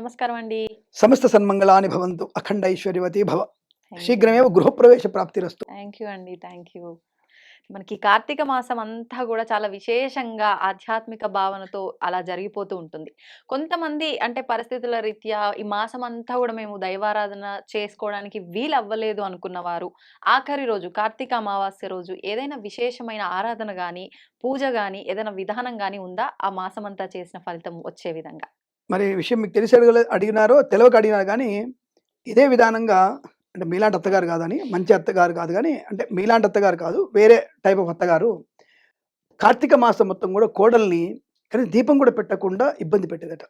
నమస్కారం అండి సమస్త సన్మంగళాని భవంతు అఖండ ఐశ్వర్యవతి భవ. శీఘ్రమేవ గృహప్రవేశ ప్రాప్తిరస్తు. థ్యాంక్ యూ అండి థ్యాంక్ యూ మనకి కార్తీక మాసం అంతా కూడా చాలా విశేషంగా ఆధ్యాత్మిక భావనతో అలా జరిగిపోతూ ఉంటుంది. కొంతమంది అంటే పరిస్థితుల రీత్యా ఈ మాసం అంతా కూడా మేము దైవారాధన చేసుకోవడానికి వీలు అవ్వలేదు అనుకున్న వారు ఆఖరి రోజు కార్తీక అమావాస్య రోజు ఏదైనా విశేషమైన ఆరాధన కానీ పూజ కానీ ఏదైనా విధానం కానీ ఉందా? ఆ మాసం అంతా చేసిన ఫలితం వచ్చే విధంగా. మరి విషయం మీకు తెలిసి అడగలే అడిగినారో తెలియక అడిగినారు కానీ ఇదే విధానంగా అంటే మీలాంటి అత్తగారు కాదని మంచి అత్తగారు కాదు కానీ అంటే మీలాంటి అత్తగారు కాదు వేరే టైప్ ఆఫ్ అత్తగారు కార్తీక మాసం మొత్తం కూడా కోడల్ని కానీ దీపం కూడా పెట్టకుండా ఇబ్బంది పెట్టేదట.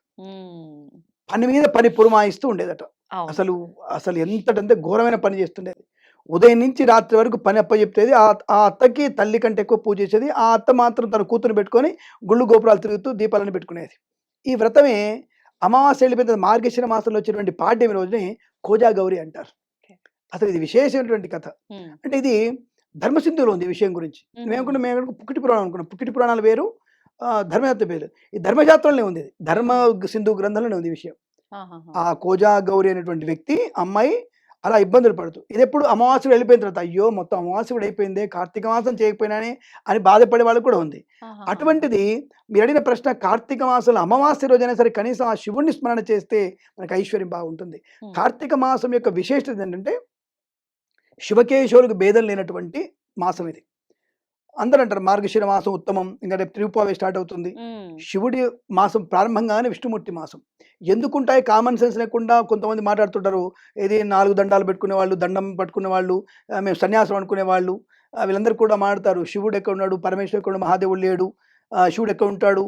పని మీద పని పురమాయిస్తూ ఉండేదట. అసలు అసలు ఎంతటంటే ఘోరమైన పని చేస్తుండేది. ఉదయం నుంచి రాత్రి వరకు పని అప్పచెప్తేది ఆ ఆ అత్తకి తల్లి కంటే ఎక్కువ పూజ చేసేది ఆ అత్త మాత్రం తన కూతురు పెట్టుకొని గుళ్ళు గోపురాలు తిరుగుతూ దీపాలను పెట్టుకునేది. ఈ వ్రతమే అమావాస్య వెళ్ళిపోయిన మార్గశిర మాసంలో వచ్చేటువంటి పాడ్యమి రోజుని కోజా గౌరి అంటారు. అసలు ఇది విశేషమైనటువంటి కథ. అంటే ఇది ధర్మసింధులో ఉంది విషయం గురించి మ్మ్. మేము పుక్కిటి పురాణం అనుకున్నాం పుక్కిటి పురాణాలు వేరు ధర్మయాత్ర వేరు ఈ ధర్మశాస్త్రంలోనే ఉంది. ధర్మ సింధు గ్రంథంలోనే ఉంది విషయం. ఆ కోజా గౌరి అనేటువంటి వ్యక్తి అమ్మాయి అలా ఇబ్బందులు పడుతూ ఇది ఎప్పుడు అమావాస్య వెళ్ళిపోయిన తర్వాత అయ్యో మొత్తం అమావాస్య కూడా అయిపోయింది కార్తీక మాసం చేయకపోయినానే అని బాధపడే వాళ్ళు కూడా ఉంది. అటువంటిది మీరు అడిగిన ప్రశ్న కార్తీక మాసంలో అమావాస్య రోజైనా సరే కనీసం ఆ శివుణ్ణి స్మరణ చేస్తే మనకు ఐశ్వర్యం బాగుంటుంది. కార్తీక మాసం యొక్క విశేషత ఏంటంటే శివకేశవులకు భేదం లేనటువంటి మాసం ఇది అందరూ అంటారు మార్గశిర మాసం ఉత్తమం ఇంకా రేపు తిరుపావే స్టార్ట్ అవుతుంది. శివుడి మాసం ప్రారంభంగానే విష్ణుమూర్తి మాసం. ఎందుకుంటాయి కామన్ సెన్స్ లేకుండా కొంతమంది మాట్లాడుతుంటారు ఇది నాలుగు దండాలు పెట్టుకునే వాళ్ళు దండం పట్టుకునే వాళ్ళు మేము సన్యాసం అనుకునే వాళ్ళు వీళ్ళందరూ కూడా మాట్లాడతారు శివుడు ఎక్కడ ఉన్నాడు పరమేశ్వరుడు ఎక్కడ ఉన్నాడు, మహాదేవుడు లేడు శివుడు ఎక్కడ ఉంటాడు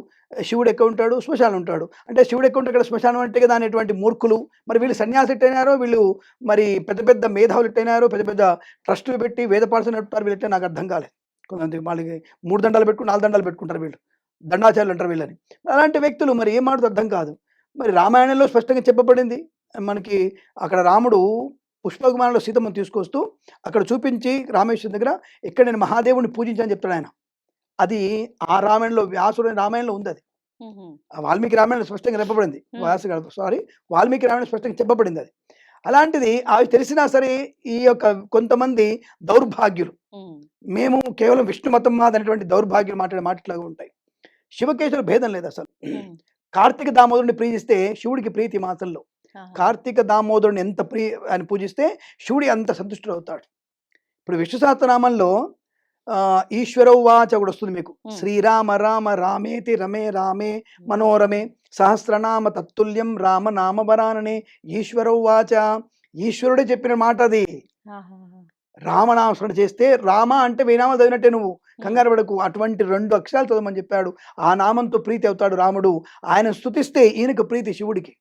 శివుడు ఎక్కడ ఉంటాడు శ్మశానం ఉంటాడు. అంటే శివుడు ఎక్కడ ఉంటాడు ఇక్కడ శ్మశానం అంటే కదా అనేటువంటి మూర్ఖులు. మరి వీళ్ళు సన్యాసి ఎట్టయినారో వీళ్ళు మరి పెద్ద పెద్ద మేధావులు ఎట్టయినారో పెద్ద పెద్ద ట్రస్టులు పెట్టి వేద పాఠశాల నడుపుతారు వీళ్ళంటే నాకు అర్థం కాలేదు. కొంతమంది వాళ్ళకి మూడు దండాలు పెట్టుకుని నాలుగు దండాలు పెట్టుకుంటారు వీళ్ళు. దండాచార్యులు అంటారు వీళ్ళని. అలాంటి వ్యక్తులు మరి ఏం మాట్లాడుతూ అర్థం కాదు. మరి రామాయణంలో స్పష్టంగా చెప్పబడింది. మనకి అక్కడ రాముడు పుష్పకుమారంలో సీతమ్మను తీసుకొస్తూ అక్కడ చూపించి రామేశ్వరం దగ్గర ఇక్కడ నేను మహాదేవుని పూజించని చెప్తాడు ఆయన. అది ఆ రామాయణంలో వ్యాసుడు రామాయణంలో ఉంది అది. వాల్మీకి రామాయణం స్పష్టంగా చెప్పబడింది. వ్యాసు సారీ వాల్మీకి రామాయణం స్పష్టంగా చెప్పబడింది అది. అలాంటిది అవి తెలిసినా సరే ఈ యొక్క కొంతమంది దౌర్భాగ్యులు మ్మ్. కేవలం విష్ణు మతం మాదనేటువంటి దౌర్భాగ్యం మాట్లాడే మాటలాగా ఉంటాయి శివకేశవులు భేదం లేదు అసలు. కార్తీక దామోదరుని ప్రీతిస్తే శివుడికి ప్రీతి మాసంలో. కార్తీక దామోదరుని ఎంత ప్రీ అని పూజిస్తే శివుడి అంత సంతుష్టుడు అవుతాడు ఇప్పుడు విష్ణు సహస్రనామంలో ఈశ్వరౌవాచ ఒకటి వస్తుంది మీకు. శ్రీరామ రామ రామేతి రమే రామే మనోరమే సహస్రనామ తత్తుల్యం రామ నామవరాననే ఈశ్వరౌవాచ ఈశ్వరుడే చెప్పిన మాట అది. రామనామస్మరణ చేస్తే రామ అంటే వేనామా చదివినట్టే నువ్వు. కంగారు పడకు అటువంటి రెండు అక్షరాలు చదవమని చెప్పాడు. ఆ నామంతో ప్రీతి అవుతాడు రాముడు. ఆయన స్తుతిస్తే ఈయనకు ప్రీతి శివుడికి.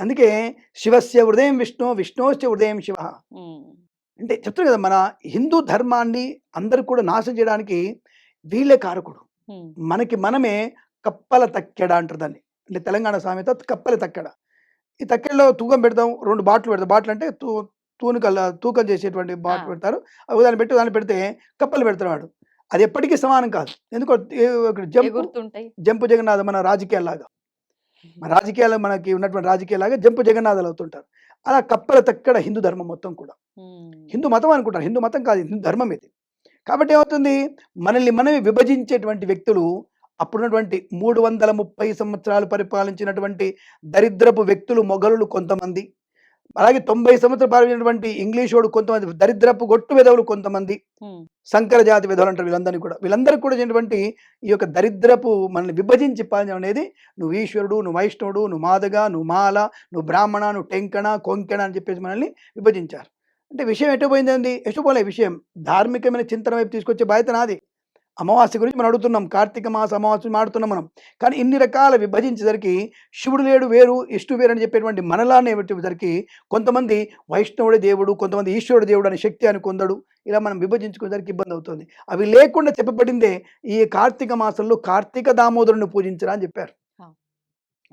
అందుకే శివస్య హృదయం విష్ణు విష్ణోశ్చ హృదయం శివ. అంటే చెప్తారు కదా మన హిందూ ధర్మాన్ని అందరూ కూడా నాశనం చేయడానికి వీళ్ళే కారకుడు. మనకి మనమే కప్పల తక్కెడ అంటారు దాన్ని అంటే తెలంగాణ సామెత కప్పల తక్కెడ. ఈ తక్కెడలో తూకం పెడతాం రెండు బాటిల్ పెడతాం. బాటిల్ అంటే తూ తూనికల్ తూకం చేసేటువంటి బాటిల్. పెడతారు. అవి దాన్ని పెట్టి దాన్ని పెడితే కప్పలు పెడతాడు వాడు. అది ఎప్పటికీ సమానం కాదు. ఎందుకో జంపు జంపు జగన్నాథ మన రాజకీయాల్లాగా. మన రాజకీయాలు మనకి ఉన్నటువంటి రాజకీయాలాగా జంపు జగన్నాథాలు అవుతుంటారు. అలా కప్పల తక్కడ హిందూ ధర్మం మొత్తం కూడా. హిందూ మతం అనుకుంటారు. హిందూ మతం కాదు హిందూ ధర్మం ఇది. కాబట్టి ఏమవుతుంది? మనల్ని మనమే విభజించేటువంటి వ్యక్తులు అప్పుడున్నటువంటి మూడు వందల ముప్పై సంవత్సరాలు పరిపాలించినటువంటి దరిద్రపు వ్యక్తులు మొఘలులు కొంతమంది. అలాగే తొంభై సంవత్సరాలు పాలించినటువంటి ఇంగ్లీష్ వాడు కొంతమంది దరిద్రపు గొట్టు విధవులు కొంతమంది. సంకర జాతి విధవులు అంటారు వీళ్ళందరినీ కూడా. వీళ్ళందరికీ కూడా చేసినటువంటి ఈ యొక్క దరిద్రపు మనల్ని విభజించి పాలించడం అనేది నువ్వు ఈశ్వరుడు నువ్వు వైష్ణవుడు నువ్వు మాదగా నువ్వు మాల నువ్వు బ్రాహ్మణ నువ్వు టెంకణ కొంకెణ అని చెప్పేసి మనల్ని విభజించారు. అంటే విషయం ఎటు పోయిందండి? ఎటు పోలే విషయం. ధార్మికమైన చింతన వైపు తీసుకొచ్చే బాధ్యత నాది. అమావాస్య గురించి మనం అడుగుతున్నాం కార్తీక మాస అమావాస్య మాడుతున్నాం మనం. కానీ ఇన్ని రకాల విభజించేసరికి శివుడు లేడు వేరు ఇష్టు వేరు అని చెప్పేటువంటి మనలానే పెట్టేసరికి కొంతమంది వైష్ణవుడే దేవుడు కొంతమంది ఈశ్వరుడు దేవుడు అనే శక్తి అని కొందడు ఇలా మనం విభజించుకునేసరికి ఇబ్బంది అవుతుంది. అవి లేకుండా చెప్పబడిందే ఈ కార్తీక మాసంలో కార్తీక దామోదరుని పూజించరా అని చెప్పారు.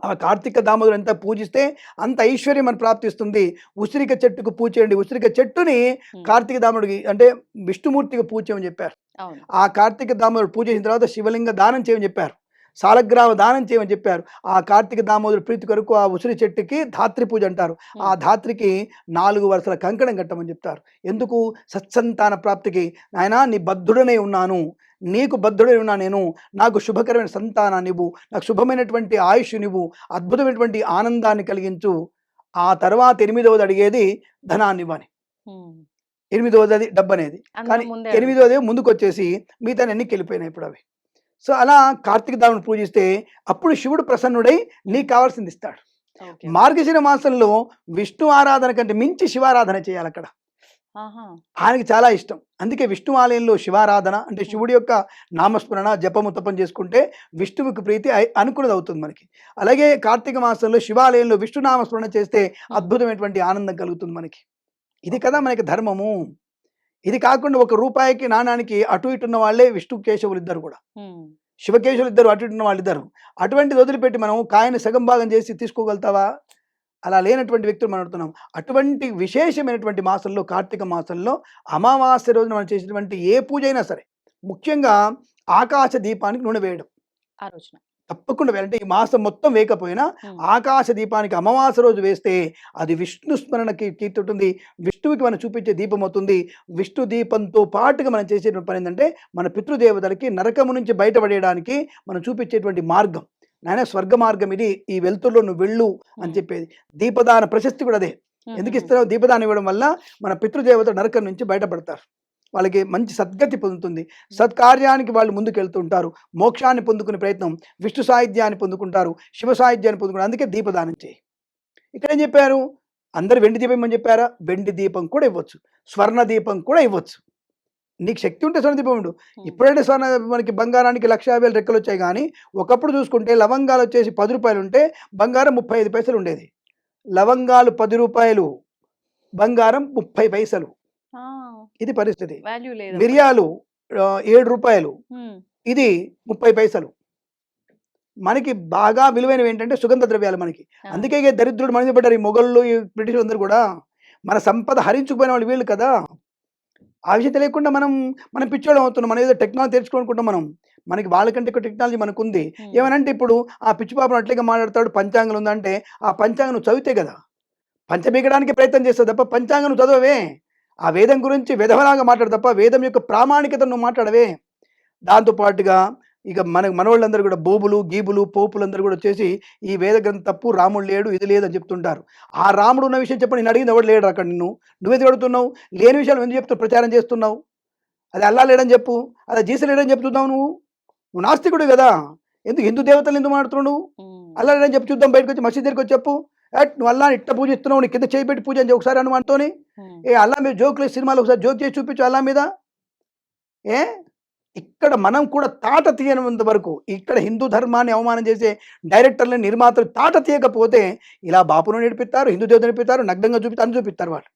ఆ. కార్తీక దామోదరుని ఎంత పూజిస్తే అంత ఐశ్వర్యం మనకు ప్రాప్తిస్తుంది ఉసిరిక చెట్టుకు పూజ చేయండి ఉసిరిక చెట్టుని. కార్తీక దాముడికి అంటే విష్ణుమూర్తికి పూజ చేయమని చెప్పారు ఆ కార్తీక దామోదరుడు పూజ చేసిన తర్వాత శివలింగ దానం చేయమని చెప్పారు సాలగ్రామ దానం చేయమని చెప్పారు. ఆ కార్తీక దామోదర ప్రీతి కొరకు ఆ ఉసిరి చెట్టుకి ధాత్రి పూజ అంటారు. ఆ ధాత్రికి నాలుగు వరుసల కంకణం కట్టమని చెప్తారు. ఎందుకు? సత్సంతాన ప్రాప్తికి నాయనా నీ బద్ధుడనే ఉన్నాను. నీకు బద్ధుడై ఉన్నా నేను. నాకు శుభకరమైన సంతానాన్ని ఇవ్వు. నాకు శుభమైనటువంటి ఆయుష్నివ్వు అద్భుతమైనటువంటి ఆనందాన్ని కలిగించు. ఆ తర్వాత ఎనిమిదవది అడిగేది ధనాన్ని ఇవ్వని. ఎనిమిదవది డబ్బు అనేది. కానీ ముందే ఎనిమిదోది ముందుకు వచ్చేసి మిగతా ఎన్ని వెళ్ళిపోయినాయి ఇప్పుడు అవి. సో అలా కార్తీక దాముని పూజిస్తే అప్పుడు శివుడు ప్రసన్నుడై నీకు కావాల్సింది ఇస్తాడు. మార్గశిర మాసంలో విష్ణు ఆరాధన కంటే మించి శివారాధన చేయాలి అక్కడ. ఆయనకి చాలా ఇష్టం. అందుకే విష్ణు ఆలయంలో శివారాధన అంటే శివుడి యొక్క నామస్మరణ జపము తపం చేసుకుంటే విష్ణువుకి ప్రీతి అనుకున్నది అవుతుంది మనకి. అలాగే కార్తీక మాసంలో శివాలయంలో విష్ణు నామస్మరణ చేస్తే అద్భుతమైనటువంటి ఆనందం కలుగుతుంది మనకి. ఇది కదా మనకి ధర్మము. ఇది కాకుండా ఒక రూపాయికి నాణానికి అటు ఇటు ఉన్న వాళ్ళే విష్ణు కేశవులు ఇద్దరు కూడా. శివకేశవులు ఇద్దరు అటు ఇటు ఉన్న వాళ్ళిద్దరు అటువంటిది వదిలిపెట్టి మనం కాయని సగం భాగం చేసి తీసుకోగలుగుతావా? అలా లేనటువంటి వ్యక్తులు మనం అడుగుతున్నాం. అటువంటి విశేషమైనటువంటి మాసంలో కార్తీక మాసంలో అమావాస్య రోజున మనం చేసినటువంటి ఏ పూజ అయినా సరే ముఖ్యంగా ఆకాశ దీపానికి నూనె వేయడం. ఆ రోజున. తప్పకుండా. అంటే ఈ మాసం మొత్తం వేయకపోయినా. ఆకాశ దీపానికి అమావాస్య రోజు వేస్తే అది విష్ణు స్మరణకి కీర్తి ఉంటుంది విష్ణువుకి మనం చూపించే దీపం అవుతుంది విష్ణు దీపంతో పాటుగా మనం చేసే పని ఏంటంటే మన పితృదేవతలకి నరకము నుంచి బయటపడేయడానికి మనం చూపించేటువంటి మార్గం నాయన స్వర్గ మార్గం ఇది ఈ వెలుతురులో నువ్వు వెళ్ళు అని. చెప్పేది దీపదాన ప్రశస్తి కూడా అదే. ఎందుకు ఇస్తారో దీపదానం ఇవ్వడం వల్ల మన పితృదేవత నరకం నుంచి బయటపడతారు వాళ్ళకి మంచి సద్గతి పొందుతుంది. సత్కార్యానికి వాళ్ళు ముందుకు వెళ్తుంటారు మోక్షాన్ని పొందుకునే ప్రయత్నం విష్ణు సాహిత్యాన్ని పొందుకుంటారు శివ సాహిత్యాన్ని పొందుకుంటారు. అందుకే దీపదానం చేయి. ఇక్కడ ఏం చెప్పారు? అందరు వెండి దీపం ఇవ్వమని చెప్పారా? వెండి దీపం కూడా ఇవ్వచ్చు. స్వర్ణ దీపం కూడా ఇవ్వచ్చు. నీకు శక్తి ఉంటే స్వర్ణ దీపం ఉండు. ఇప్పుడంటే స్వర్ణ మనకి బంగారానికి లక్ష యాభై వేలు రెక్కలు వచ్చాయి కానీ ఒకప్పుడు చూసుకుంటే లవంగాలు వచ్చేసి పది రూపాయలు ఉంటే బంగారం ముప్పై ఐదు పైసలు ఉండేది. లవంగాలు పది రూపాయలు బంగారం ముప్పై పైసలు. ఇది పరిస్థితి. మిరియాలు ఏడు రూపాయలు. ఇది ముప్పై పైసలు. మనకి బాగా విలువైనవి ఏంటంటే సుగంధ ద్రవ్యాలు మనకి. అందుకే దరిద్రుడు మన మీద పడ్డారు ఈ మొఘళ్ళు ఈ బ్రిటిష్ అందరూ కూడా. మన సంపద హరించుకుపోయిన వాళ్ళు వీళ్ళు కదా. ఆ విషయం తెలియకుండా మనం మనం పిచ్చోళ్ళం అవుతున్నాం. మనం ఏదో టెక్నాలజీ తెలుసుకోనుకుంటాం మనం. మనకి వాళ్ళకంటే ఎక్కువ టెక్నాలజీ మనకు ఉంది. ఏమనంటే ఇప్పుడు ఆ పిచ్చి పాపను అట్లగా మాట్లాడతాడు పంచాంగం ఉందంటే ఆ పంచాంగం నువ్వు చదివితే కదా. పంచమీకడానికి ప్రయత్నం చేస్తావు తప్ప పంచాంగం నువ్వు చదవవే. ఆ వేదం గురించి విధవలాగా మాట్లాడు తప్ప వేదం యొక్క ప్రామాణికత నువ్వు మాట్లాడవే. దాంతో పాటుగా ఇక మన మనవాళ్ళందరూ కూడా బోబులు గీబులు పోపులందరూ కూడా వచ్చేసి ఈ వేద గ్రంథం తప్పు రాముడు లేడు ఇది లేదని చెప్తుంటారు. ఆ రాముడు ఉన్న విషయం చెప్పి నేను అడిగింది ఎవడు లేడు అక్కడ నిన్ను? నువ్వేది అడుగుతున్నావు? లేని విషయాలు ఎందుకు చెప్తూ ప్రచారం చేస్తున్నావు? అది అల్లా లేడని చెప్పు అది జీస లేడని చెప్తున్నావు నువ్వు? నువ్వు నాస్తికుడు కదా. ఎందుకు హిందూ దేవతలు ఎందుకు నువ్వు? ఉమ్. అల్లా లేడని చెప్పి చూద్దాం బయటకు వచ్చి మసీద్ దగ్గరికి వచ్చి చెప్పు. "ఏట్, నువ్వు అల్లా ఇట్ట పూజ ఇస్తున్నావు నీ కింద చేయి పెట్టి పూజ అని ఒకసారి అను అంటోని ఉమ్. ఏ అల్లా మీద జోకులు సినిమాలు ఒకసారి జోక్ చేసి చూపించు అల్లా మీద. ఏ? ఇక్కడ మనం కూడా తాట తీయనంత వరకు ఇక్కడ హిందూ ధర్మాన్ని అవమానం చేసే డైరెక్టర్లు నిర్మాతలు తాట తీయకపోతే ఇలా బాపును నేర్పిస్తారు హిందూ దేవత నేర్పిస్తారు నగ్నంగా చూపిస్తారు అని చూపిస్తారు వాళ్ళు.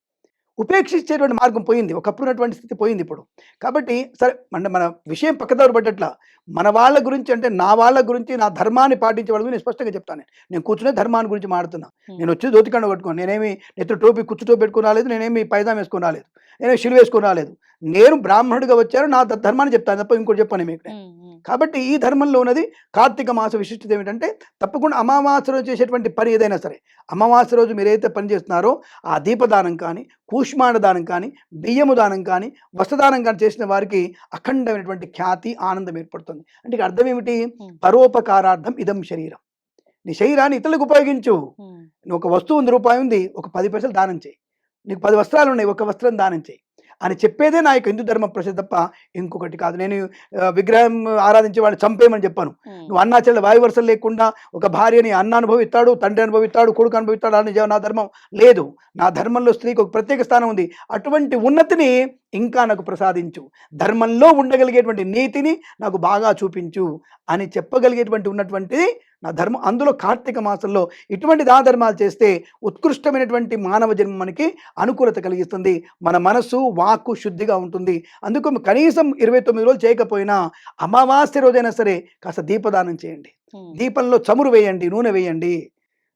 ఉపేక్షించేటువంటి మార్గం పోయింది ఒకప్పుడు ఉన్నటువంటి స్థితి పోయింది ఇప్పుడు కాబట్టి సరే మన మన విషయం పక్కదారు పడ్డట్ల మన వాళ్ళ గురించి అంటే నా వాళ్ళ గురించి నా ధర్మాన్ని పాటించే వాళ్ళ గురించి నేను స్పష్టంగా చెప్తాను నేను. కూర్చునే ధర్మాన్ని గురించి మాడుతున్నా. నేను వచ్చి దోతికండ కట్టుకోను నేనేమి నెత్తి టోపీ కుచ్చు టోపీ పెట్టుకుని రాలేదు నేనేమి పైదాం వేసుకుని రాలేదు నేను శిలు వేసుకుని రాలేదు నేను బ్రాహ్మణుడిగా వచ్చాను నా ధర్మాన్ని చెప్తాను తప్ప ఇంకోటి చెప్పాను మీకు. కాబట్టి ఈ ధర్మంలో ఉన్నది కార్తీక మాస విశిష్టత ఏమిటంటే తప్పకుండా అమావాస్య రోజు చేసేటువంటి పని ఏదైనా సరే అమావాస్య రోజు మీరు ఏదైతే పని చేస్తున్నారో ఆ దీపదానం కానీ కూష్మాండ దానం కానీ బియ్యము దానం కానీ వస్త్రదానం కానీ చేసిన వారికి అఖండమైనటువంటి ఖ్యాతి ఆనందం ఏర్పడుతుంది. అంటే అర్థం ఏమిటి. పరోపకారార్థం ఇదం శరీరం. నీ శరీరాన్ని ఇతరులకు ఉపయోగించు. నువ్వు ఒక వస్తువు ఉంది రూపాయి ఉంది ఒక పది పైసలు దానం చేయి. నీకు పది వస్త్రాలు ఉన్నాయి ఒక వస్త్రం దానం చేయి. అని చెప్పేదే నా యొక్క హిందూ ధర్మ ప్రసిద్ధి తప్ప ఇంకొకటి కాదు. నేను విగ్రహం ఆరాధించే వాళ్ళు చంపేయమని చెప్పాను. నువ్వు అన్నా చెల్లె వాయు వరుసలు లేకుండా ఒక భార్యని అన్న అనుభవిస్తాడు తండ్రి అనుభవిస్తాడు కొడుకు అనుభవిస్తాడు అని నా ధర్మం లేదు. నా ధర్మంలో స్త్రీకి ఒక ప్రత్యేక స్థానం ఉంది. అటువంటి ఉన్నతిని ఇంకా నాకు ప్రసాదించు. ధర్మంలో ఉండగలిగేటువంటి నీతిని నాకు బాగా చూపించు అని చెప్పగలిగేటువంటి ఉన్నటువంటిది నా ధర్మం. అందులో కార్తీక మాసంలో ఇటువంటి దాధర్మాలు చేస్తే ఉత్కృష్టమైనటువంటి మానవ జన్మ మనకి అనుకూలత కలిగిస్తుంది. మన మనస్సు వాక్కు శుద్ధిగా ఉంటుంది. అందుకు కనీసం ఇరవై తొమ్మిది రోజులు చేయకపోయినా అమావాస్య రోజైనా సరే కాస్త దీపదానం చేయండి. దీపంలో చమురు వేయండి నూనె వేయండి.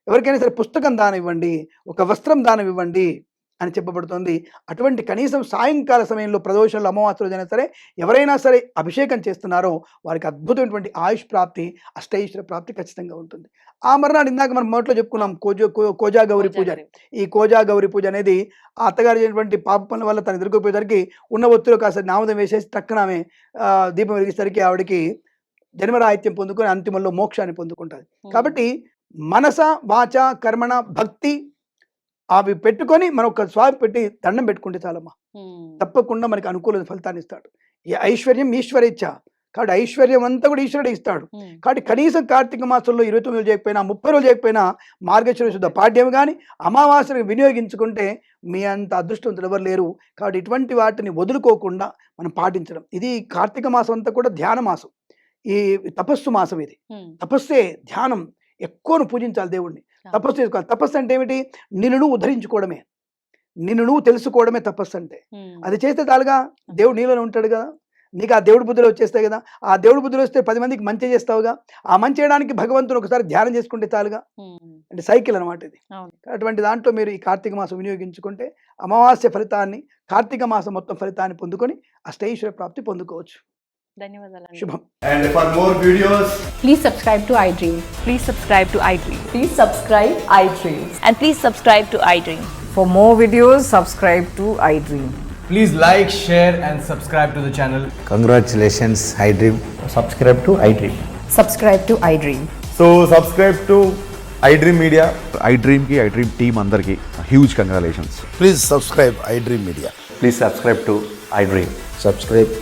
ఎవరికైనా సరే పుస్తకం దానం ఇవ్వండి ఒక వస్త్రం దానం ఇవ్వండి. అని చెప్పబడుతోంది అటువంటి కనీసం సాయంకాల సమయంలో ప్రదోషంలో అమావాస్య రోజైనా సరే ఎవరైనా సరే అభిషేకం చేస్తున్నారో వారికి అద్భుతమైనటువంటి ఆయుష్ ప్రాప్తి అష్టైశ్వర ప్రాప్తి ఖచ్చితంగా ఉంటుంది ఆ మర్నాడు ఇందాక మనం మొదట్లో చెప్పుకున్నాం కోజో కో- కోజా గౌరి పూజ. ఈ కోజా గౌరి పూజ అనేది ఆ అత్తగారు చేసినటువంటి పాప పనుల వల్ల తను ఎదుర్కోపోయేసరికి ఉన్న ఒత్తులు కాస్త నామదం వేసేసి టక్కన ఆమె ఆ, దీపం వెలిగేసరికి ఆవిడకి జన్మరాహిత్యం పొందుకొని అంతిమంలో మోక్షాన్ని పొందుకుంటుంది. కాబట్టి మనస వాచ కర్మణ భక్తి అవి పెట్టుకొని మనం ఒక స్వామి పెట్టి దండం పెట్టుకుంటే చాలమ్మా. తప్పకుండా మనకి అనుకూల ఫలితాన్ని ఇస్తాడు. ఈ ఐశ్వర్యం ఈశ్వర ఇచ్చ. కాబట్టి ఐశ్వర్యం అంతా కూడా ఈశ్వరుడే ఇస్తాడు. కాబట్టి కనీసం కార్తీక మాసంలో ఇరవై తొమ్మిది రోజులు చేయకపోయినా ముప్పై రోజులు చేయకపోయినా మార్గశిర శుద్ధ పాడ్యం కానీ అమావాస్యను వినియోగించుకుంటే మీ అంత అదృష్టవంతులు ఎవరు లేరు. కాబట్టి ఇటువంటి వాటిని వదులుకోకుండా మనం పాటించడం. ఇది కార్తీక మాసం అంతా కూడా ధ్యాన మాసం. ఈ తపస్సు మాసం ఇది. తపస్సే ధ్యానం. ఎక్కువను పూజించాలి దేవుణ్ణి. తపస్సు చేసుకోవాలి తపస్సు అంటే ఏమిటి? నిన్ను నువ్వు ఉద్ధరించుకోవడమే. నిన్ను నువ్వు తెలుసుకోవడమే తపస్సు అంటే. అది చేస్తే చాలుగా? దేవుడు నీలోనే ఉంటాడు కదా? నీకు ఆ దేవుడి బుద్ధులు వచ్చేస్తాయి కదా? ఆ దేవుడి బుద్ధులు వస్తే పది మందికి మంచి చేస్తావుగా? ఆ మంచి చేయడానికి భగవంతుని ఒకసారి ధ్యానం చేసుకుంటే చాలుగా? ఉమ్. అంటే సైకిల్ అనమాట ఇది. అటువంటి దాంట్లో మీరు ఈ కార్తీక మాసం వినియోగించుకుంటే అమావాస్య ఫలితాన్ని కార్తీక మాసం మొత్తం ఫలితాన్ని పొందుకొని అష్టైశ్వర ప్రాప్తి పొందుకోవచ్చు. धन्यवाद Shubham and for more videos please subscribe to iDream please subscribe to iDream please subscribe iDream and please subscribe to iDream for more videos subscribe to iDream Please like, share, and subscribe to the channel. Congratulations, iDream. Subscribe to iDream. Subscribe to iDream. So subscribe to iDream Media. iDream की iDream team अंदर की huge congratulations. Please subscribe iDream Media. Please subscribe to iDream. Subscribe